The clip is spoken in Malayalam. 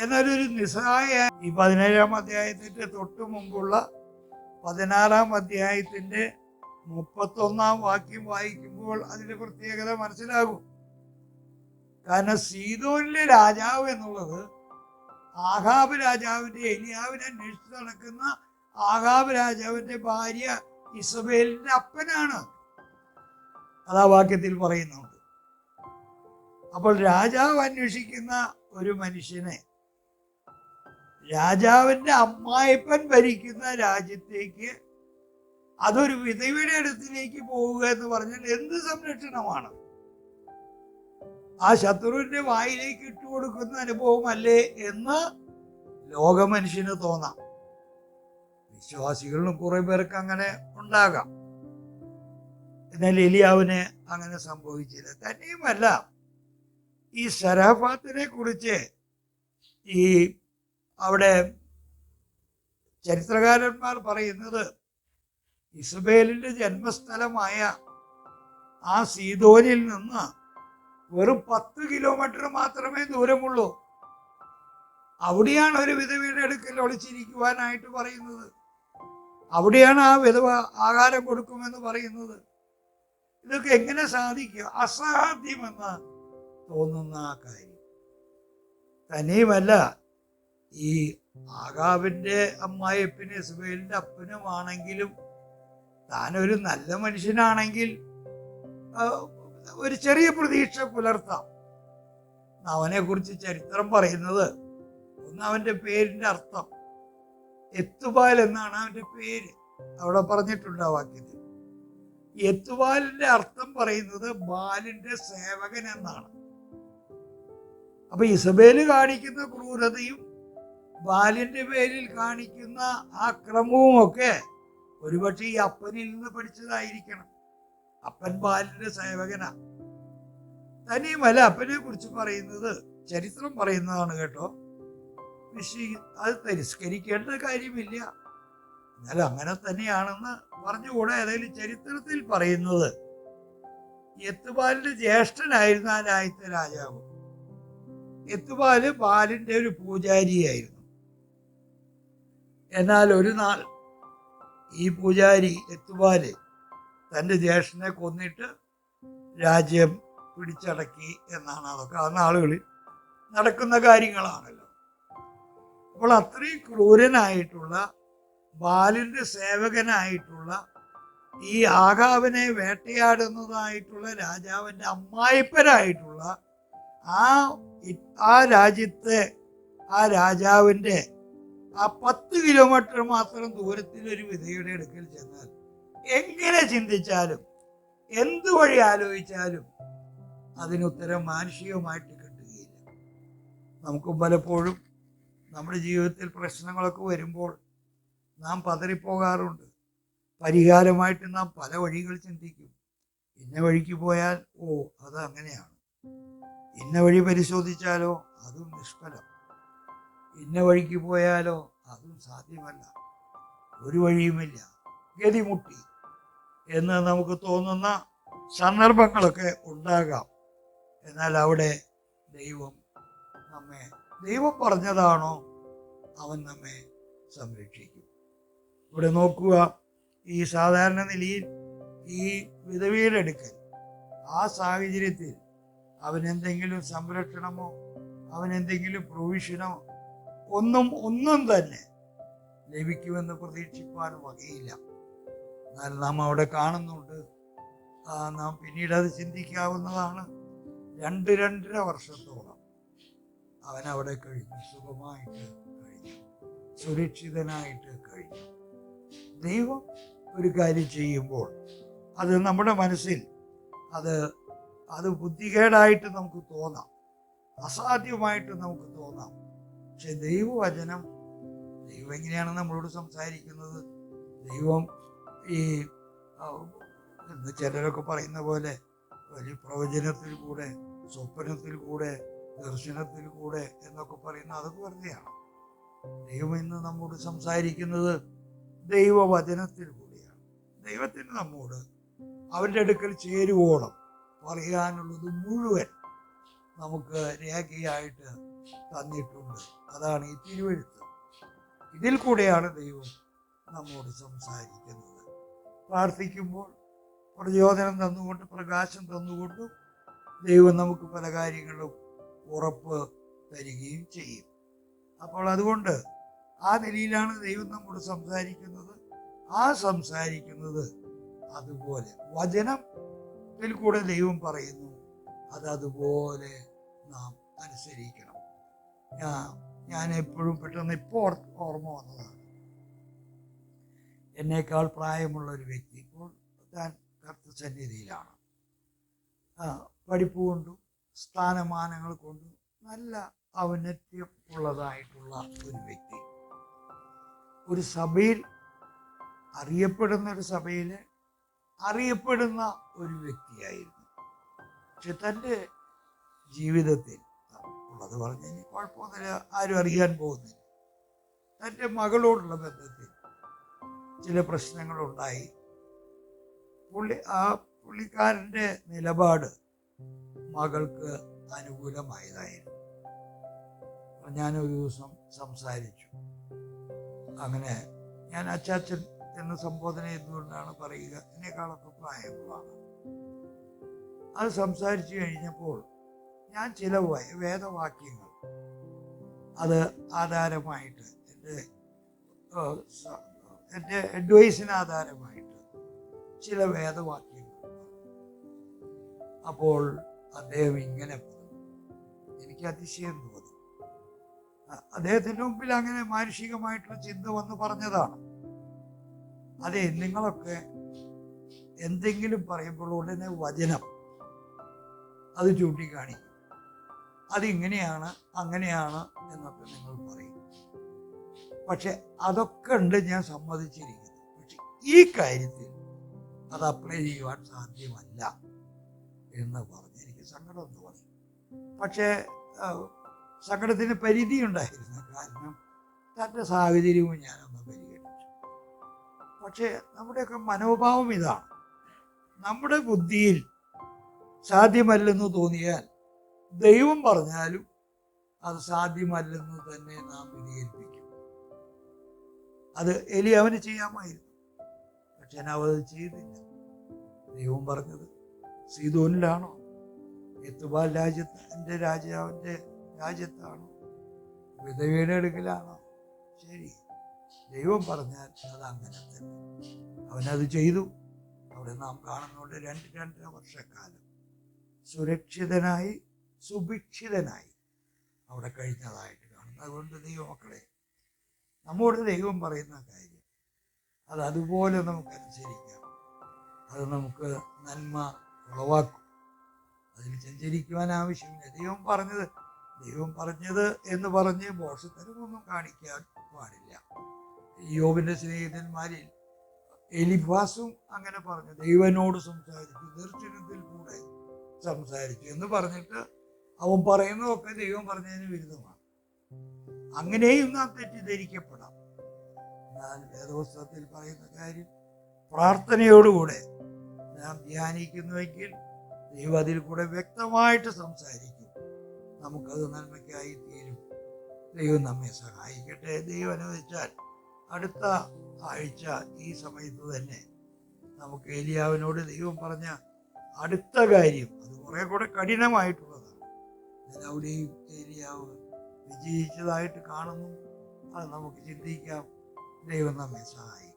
എന്നാലൊരു നിസ്സഹായ ഈ പതിനേഴാം അധ്യായത്തിന്റെ തൊട്ടു മുമ്പുള്ള പതിനാറാം അധ്യായത്തിന്റെ മുപ്പത്തൊന്നാം വാക്യം വായിക്കുമ്പോൾ അതിന്റെ പ്രത്യേകത മനസ്സിലാകും. കാരണം സീതോനിലെ രാജാവ് എന്നുള്ളത് ആഹാബ് രാജാവിന്റെ എലിയാവിനെ അന്വേഷിച്ച് നടക്കുന്ന ആഹാബ് രാജാവിന്റെ ഭാര്യ ഇസബേലിന്റെ അപ്പനാണ്. അതാ വാക്യത്തിൽ പറയുന്നുണ്ട്. അപ്പോൾ രാജാവ് അന്വേഷിക്കുന്ന ഒരു മനുഷ്യനെ രാജാവിന്റെ അമ്മായിപ്പൻ ഭരിക്കുന്ന രാജ്യത്തേക്ക് അതൊരു വിധവയുടെ അടുത്തിലേക്ക് പോവുക എന്ന് പറഞ്ഞാൽ എന്ത് സംരക്ഷണമാണ്? ആ ശത്രുവിന്റെ വായിലേക്ക് ഇട്ടു കൊടുക്കുന്ന അനുഭവമല്ലേ എന്ന് ലോകമനുഷ്യന് തോന്നാം. വിശ്വാസികളിലും കുറെ പേർക്ക് അങ്ങനെ ഉണ്ടാകാം. എന്നാൽ എലിയാവിന് അങ്ങനെ സംഭവിച്ചില്ല. തന്നെയുമല്ല ഈ സരാഫാത്തിനെ കുറിച്ച് ഈ അവിടെ ചരിത്രകാരന്മാർ പറയുന്നത് ഇസബേലിന്റെ ജന്മസ്ഥലമായ ആ സീതോനിൽ നിന്ന് വെറും പത്ത് കിലോമീറ്റർ മാത്രമേ ദൂരമുള്ളൂ. അവിടെയാണ് ഒരു വിധവയുടെ അടുക്കൽ ഒളിച്ചിരിക്കുവാനായിട്ട് പറയുന്നത്. അവിടെയാണ് ആ വിധവ ആഹാരം കൊടുക്കുമെന്ന് പറയുന്നത്. ഇതൊക്കെ എങ്ങനെ സാധിക്കും? അസാധ്യമെന്ന് തോന്നുന്ന ആ കാര്യം. തന്നെയുമല്ല ഈ ആകാവിന്റെ അമ്മായിപ്പിന് ഇസ്മയിലിന്റെ അപ്പനുമാണെങ്കിലും താനൊരു നല്ല മനുഷ്യനാണെങ്കിൽ ഒരു ചെറിയ പ്രതീക്ഷ പുലർത്താം. അവനെ കുറിച്ച് ചരിത്രം പറയുന്നത് ഒന്ന് അവന്റെ പേരിന്റെ അർത്ഥം. എത്തുപാൽ എന്നാണ് അവന്റെ പേര്. അവിടെ പറഞ്ഞിട്ടുണ്ട് ആ വാക്യത്തിൽ. എത്തുപാലിന്റെ അർത്ഥം പറയുന്നത് ബാലിന്റെ സേവകൻ എന്നാണ്. അപ്പൊ ഇസബേൽ കാണിക്കുന്ന ക്രൂരതയും ബാലിന്റെ പേരിൽ കാണിക്കുന്ന ആക്രമവും ഒക്കെ ഒരുപക്ഷെ ഈ അപ്പനിൽ നിന്ന് പഠിച്ചതായിരിക്കണം. അപ്പൻ ബാലിന്റെ സേവകനാ. തനിയുമല്ല അപ്പനെ കുറിച്ച് പറയുന്നത് ചരിത്രം പറയുന്നതാണ് കേട്ടോ. അത് തിരസ്കരിക്കേണ്ട കാര്യമില്ല. എന്നാൽ അങ്ങനെ തന്നെയാണെന്ന് പറഞ്ഞുകൂടെ. ഏതായാലും ചരിത്രത്തിൽ പറയുന്നത് എത്തുപാലിന്റെ ജ്യേഷ്ഠനായിരുന്നു ആ രാജാവ്. എത്തുപാൽ ബാലിന്റെ ഒരു പൂജാരിയായിരുന്നു. എന്നാൽ ഒരു നാൾ ഈ പൂജാരി എത്തുവാലെ തന്റെ ജ്യേഷ്ഠനെ കൊന്നിട്ട് രാജ്യം പിടിച്ചടക്കി എന്നാണ് അതൊക്കെ. ആ നാളുകളിൽ നടക്കുന്ന കാര്യങ്ങളാണല്ലോ. അപ്പോൾ അത്രയും ക്രൂരനായിട്ടുള്ള ബാലിന്റെ സേവകനായിട്ടുള്ള ഈ ആകാവിനെ വേട്ടയാടുന്നതായിട്ടുള്ള രാജാവിന്റെ അമ്മായിപ്പനായിട്ടുള്ള ആ ആ രാജ്യത്തെ ആ രാജാവിന്റെ ആ പത്ത് കിലോമീറ്റർ മാത്രം ദൂരത്തിൽ ഒരു വിധയുടെ അടുക്കൽ ചെന്നാൽ എങ്ങനെ ചിന്തിച്ചാലും എന്ത് വഴി ആലോചിച്ചാലും അതിനുത്തരം മാനുഷികമായിട്ട് കിട്ടുകയില്ല. നമുക്ക് പലപ്പോഴും നമ്മുടെ ജീവിതത്തിൽ പ്രശ്നങ്ങളൊക്കെ വരുമ്പോൾ നാം പതറിപ്പോകാറുണ്ട്. പരിഹാരമായിട്ട് നാം പല വഴികൾ ചിന്തിക്കും. ഇന്ന വഴിക്ക് പോയാൽ ഓ അത് അങ്ങനെയാണ്. ഇന്ന വഴി പരിശോധിച്ചാലോ അതും നിഷ്ഫലം. ഇന്ന വഴിക്ക് പോയാലോ? അതും സാധ്യമല്ല. ഒരു വഴിയുമില്ല. ഗതിമുട്ടി. എന്ന് നമുക്ക് തോന്നുന്ന സന്ദർഭങ്ങളൊക്കെ ഉണ്ടാകാം. എന്നാൽ അവിടെ ദൈവം നമ്മെ ദൈവം പറഞ്ഞതാണോ? അവൻ നമ്മെ സംരക്ഷിക്കും. ഇവിടെ നോക്കുക ഈ സാധാരണ നിലയിൽ ഈ വിധവീടെടുക്കൽ ആ സാഹചര്യത്തിൽ അവനെന്തെങ്കിലും സംരക്ഷണമോ അവനെന്തെങ്കിലും പ്രൊവിഷനോ ഒന്നും ഒന്നും തന്നെ ലഭിക്കുമെന്ന് പ്രതീക്ഷിക്കുവാൻ വകയില്ല. എന്നാൽ നാം അവിടെ കാണുന്നുണ്ട്. നാം പിന്നീട് അത് ചിന്തിക്കാവുന്നതാണ്. രണ്ട് രണ്ടര വർഷത്തോളം അവൻ അവിടെ കഴിഞ്ഞു. സുഖമായിട്ട് കഴിഞ്ഞു. സുരക്ഷിതനായിട്ട് കഴിഞ്ഞു. ദൈവം ഒരു കാര്യം ചെയ്യുമ്പോൾ അത് നമ്മുടെ മനസ്സിൽ അത് അത് ബുദ്ധികേടായിട്ട് നമുക്ക് തോന്നാം. അസാധ്യമായിട്ട് നമുക്ക് തോന്നാം. പക്ഷെ ദൈവവചനം ദൈവം എങ്ങനെയാണ് നമ്മളോട് സംസാരിക്കുന്നത്? ദൈവം ഈ ചിലരൊക്കെ പറയുന്ന പോലെ വലിയ പ്രവചനത്തിൽ കൂടെ സ്വപ്നത്തിൽ കൂടെ ദർശനത്തിൽ കൂടെ എന്നൊക്കെ പറയുന്ന അതൊക്കെ വെറുതെയാണ്. ദൈവം ഇന്ന് നമ്മോട് സംസാരിക്കുന്നത് ദൈവവചനത്തിൽ കൂടിയാണ്. ദൈവത്തിന് നമ്മോട് അവന്റെ അടുക്കൽ ചേരുവോളം പറയാനുള്ളത് മുഴുവൻ നമുക്ക് രേഖയായിട്ട് തന്നിട്ടുണ്ട്. അതാണ് ഈ തിരുവഴുത്ത്. ഇതിൽ കൂടെയാണ് ദൈവം നമ്മോട് സംസാരിക്കുന്നത്. പ്രാർത്ഥിക്കുമ്പോൾ പ്രചോദനം തന്നുകൊണ്ട് പ്രകാശം തന്നുകൊണ്ടും ദൈവം നമുക്ക് പല കാര്യങ്ങളും ഉറപ്പ് തരികയും ചെയ്യും. അപ്പോൾ അതുകൊണ്ട് ആ നിലയിലാണ് ദൈവം നമ്മോട് സംസാരിക്കുന്നത്. ആ സംസാരിക്കുന്നത് അതുപോലെ വചനത്തിൽ കൂടെ ദൈവം പറയുന്നു. അത് അതുപോലെ നാം അനുസരിക്കണം. ഞാൻ എപ്പോഴും പെട്ടെന്ന് ഇപ്പോൾ ഓർമ്മ വന്നതാണ്. എന്നേക്കാൾ പ്രായമുള്ള ഒരു വ്യക്തി. ഇപ്പോൾ താൻ കർത്തസന്നിധിയിലാണ് പഠിപ്പ് കൊണ്ടും സ്ഥാനമാനങ്ങൾ കൊണ്ടും നല്ല ഔന്നത്യം ഉള്ളതായിട്ടുള്ള ഒരു വ്യക്തി. ഒരു സഭയിൽ അറിയപ്പെടുന്ന ഒരു സഭയിൽ അറിയപ്പെടുന്ന ഒരു വ്യക്തിയായിരുന്നു. പക്ഷെ തന്റെ ജീവിതത്തിൽ ഉള്ളത് പറഞ്ഞു ഇനി കുഴപ്പമൊന്നുമില്ല. ആരും അറിയാൻ പോകുന്നില്ല. തന്റെ മകളോടുള്ള ബന്ധത്തിൽ ചില പ്രശ്നങ്ങളുണ്ടായി. പുള്ളി ആ പുള്ളിക്കാരന്റെ നിലപാട് മകൾക്ക് അനുകൂലമായതായിരുന്നു. ഞാനൊരു ദിവസം സംസാരിച്ചു. അങ്ങനെ ഞാൻ അച്ചാച്ചൻ എന്ന സംബോധന എന്തുകൊണ്ടാണ് പറയുക? എന്നെക്കാളൊക്കെ പ്രായമുള്ളതാണ്. അത് സംസാരിച്ചു കഴിഞ്ഞപ്പോൾ ഞാൻ ചില വേദവാക്യങ്ങൾ അത് ആധാരമായിട്ട് എന്റെ എന്റെ അഡ്വൈസിന് ആധാരമായിട്ട് ചില വേദവാക്യങ്ങൾ അപ്പോൾ അദ്ദേഹം ഇങ്ങനെ എനിക്ക് അതിശയം തോന്നി. അദ്ദേഹത്തിന്റെ മുമ്പിൽ അങ്ങനെ മാനുഷികമായിട്ടുള്ള ചിന്ത വന്ന് പറഞ്ഞതാണ്. അതെ നിങ്ങളൊക്കെ എന്തെങ്കിലും പറയുമ്പോൾ ഉടനെ വചനം അത് ചൂണ്ടിക്കാണിക്കും. അതിങ്ങനെയാണ് അങ്ങനെയാണ് എന്നൊക്കെ നിങ്ങൾ പറയും. പക്ഷെ അതൊക്കെ ഉണ്ട് ഞാൻ സമ്മതിച്ചിരിക്കുന്നു. പക്ഷെ ഈ കാര്യത്തിൽ അത് അപ്ലൈ ചെയ്യുവാൻ സാധ്യമല്ല എന്ന് പറഞ്ഞ് എനിക്ക് സങ്കടം തോന്നി. പക്ഷേ സങ്കടത്തിന് പരിധി ഉണ്ടായിരുന്നു കാരണം തന്റെ സാഹചര്യവും ഞാനൊന്ന് പരിഗണിച്ചു. പക്ഷേ നമ്മുടെയൊക്കെ മനോഭാവം ഇതാണ്. നമ്മുടെ ബുദ്ധിയിൽ സാധ്യമല്ലെന്ന് തോന്നിയാൽ ദൈവം പറഞ്ഞാലും അത് സാധ്യമല്ലെന്ന് തന്നെ നാം വിധിയേൽപ്പിക്കും അത് എലി അവന് ചെയ്യാമായിരുന്നു പക്ഷെ അവത് ചെയ്തില്ല. ദൈവം പറഞ്ഞത് സീതോനിലാണോ എത്തുബാൽ രാജ്യത്ത് എന്റെ രാജാവിന്റെ രാജ്യത്താണോ? വിധവയുടെ അടുക്കലാണോ? ശരി ദൈവം പറഞ്ഞാൽ അത് അങ്ങനെ തന്നെ. അവനത് ചെയ്തു. അവിടെ നാം കാണുന്നുണ്ട് രണ്ട് രണ്ടര വർഷക്കാലം സുരക്ഷിതനായി സുഭിക്ഷിതനായി അവിടെ കഴിഞ്ഞതായിട്ട് കാണുന്നു. അതുകൊണ്ട് ദൈവമക്കളെ നമ്മോട് ദൈവം പറയുന്ന കാര്യം അത് അതുപോലെ നമുക്ക് അനുസരിക്കാം. അത് നമുക്ക് നന്മ ഉളവാക്കും. അതിൽ സഞ്ചരിക്കുവാൻ ആവശ്യമില്ല. ദൈവം പറഞ്ഞത് ദൈവം പറഞ്ഞത് എന്ന് പറഞ്ഞ് മോശത്തരമൊന്നും കാണിക്കാൻ പാടില്ല. യോബിന്റെ സ്നേഹിതന്മാരിൽ എലിഫാസും അങ്ങനെ പറഞ്ഞു. ദൈവനോട് സംസാരിച്ചു ദർശനത്തിൽ കൂടെ സംസാരിച്ചു എന്ന് പറഞ്ഞിട്ട് അവൻ പറയുന്നതൊക്കെ ദൈവം പറഞ്ഞതിന് വിരുദ്ധമാണ്. അങ്ങനെയും നാം തെറ്റിദ്ധരിക്കപ്പെടാം. എന്നാൽ വേദപുസ്തകത്തിൽ പറയുന്ന കാര്യം പ്രാർത്ഥനയോടുകൂടെ നാം ധ്യാനിക്കുന്നുവെങ്കിൽ ദൈവം അതിൽ കൂടെ വ്യക്തമായിട്ട് സംസാരിക്കും. നമുക്കത് നന്മയ്ക്കായി തീരും. ദൈവം നമ്മെ സഹായിക്കട്ടെ. ദൈവം അനുവദിച്ചാൽ അടുത്ത ആഴ്ച ഈ സമയത്ത് തന്നെ നമുക്ക് ഏലിയാവിനോട് ദൈവം പറഞ്ഞ അടുത്ത കാര്യം അത് കുറെ കൂടെ കഠിനമായിട്ടുള്ളതാണ് എന്നാൽ അവിടെയും ഏലിയാവ് വിജയിച്ചതായിട്ട് കാണുന്നു. അത് നമുക്ക് ചിന്തിക്കാം. ദൈവം നമ്മെ സഹായിക്കും.